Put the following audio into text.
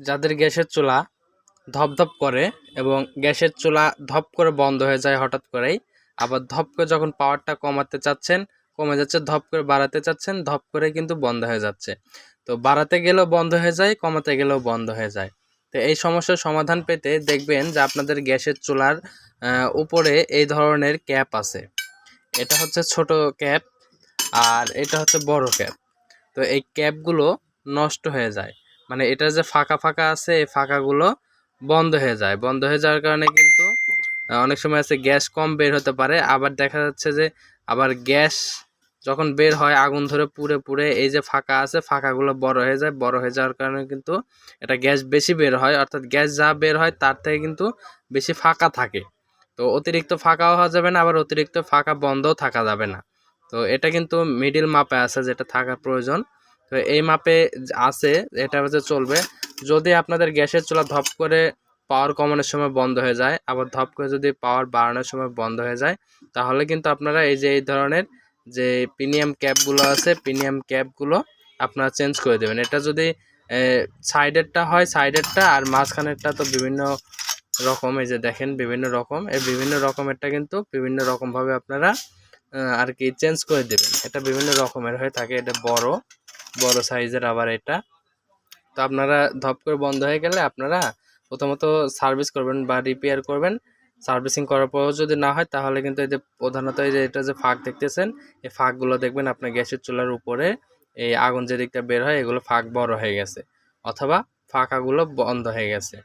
যাদের গ্যাসের চুলা ধপধপ করে এবং গ্যাসের চুলা ধপ করে বন্ধ হয়ে যায় হঠাৎ করেই, আবার ধপ করে যখন পাওয়ারটা কমাতে চাচ্ছেন, কমে যাচ্ছে, ধপ করে বাড়াতে চাচ্ছেন, ধপ করে কিন্তু বন্ধ হয়ে যাচ্ছে। তো বাড়াতে গেলেও বন্ধ হয়ে যায়, কমাতে গেলেও বন্ধ হয়ে যায়। তো এই সমস্যার সমাধান পেতে দেখবেন যে আপনাদের গ্যাসের চুলার উপরে এই ধরনের ক্যাপ আছে। এটা হচ্ছে ছোট ক্যাপ আর এটা হচ্ছে বড় ক্যাপ তো এই ক্যাপগুলো নষ্ট হয়ে যায়। মানে এটা যে ফাঁকা ফাঁকা আছে, এই ফাঁকাগুলো বন্ধ হয়ে যায়। বন্ধ হয়ে যাওয়ার কারণে কিন্তু অনেক সময় আছে গ্যাস কম বের হতে পারে। আবার দেখা যাচ্ছে যে, আবার গ্যাস যখন বের হয়, আগুন ধরে পুড়ে পুড়ে এই যে ফাঁকা আছে, ফাঁকাগুলো বড় হয়ে যায়। বড় হয়ে যাওয়ার কারণে কিন্তু এটা গ্যাস বেশি বের হয়। অর্থাৎ গ্যাস যা বের হয়, তার থেকে কিন্তু বেশি ফাঁকা থাকে। তো অতিরিক্ত ফাঁকাও হওয়া যাবে না, আবার অতিরিক্ত ফাঁকা বন্ধও থাকা যাবে না। তো এটা কিন্তু মিডিল মাপে আছে, যেটা থাকার প্রয়োজন। তো এই মাপে আছে, এটা হচ্ছে চলবে। যদি আপনাদের গ্যাসের চুলা ধপ করে পাওয়ার কমানোর সময় বন্ধ হয়ে যায়, আবার ধপ করে যদি পাওয়ার বাড়ানোর সময় বন্ধ হয়ে যায়, তাহলে কিন্তু আপনারা এই যে এই ধরনের যে প্রিমিয়াম ক্যাপগুলো আছে প্রিমিয়াম ক্যাপগুলো আপনারা চেঞ্জ করে দেবেন। এটা যদি সাইডেরটা হয় সাইডেরটা আর মাঝখানেরটা তো বিভিন্ন রকম, এই যে দেখেন বিভিন্ন রকম, এই বিভিন্ন রকমেরটা কিন্তু বিভিন্ন রকমভাবে আপনারা আর কি চেঞ্জ করে দেবেন। এটা বিভিন্ন রকমের হয়ে থাকে, এটা বড়। বড় সাইজের আবার এটা। তো আপনারা ধপ করে বন্ধ হয়ে গেলে আপনারা প্রথমত সার্ভিস করবেন বা রিপেয়ার করবেন। সার্ভিসিং করার পরেও যদি না হয় তাহলে কিন্তু এই যে প্রধানত এই যে এটা যে ফাঁক দেখতেছেন, এই ফাঁকগুলো দেখবেন আপনার গ্যাসের চুলার উপরে এই আগুন যে দিকটা বের হয় এগুলো ফাঁক বড় হয়ে গেছে অথবা ফাঁকাগুলো বন্ধ হয়ে গেছে।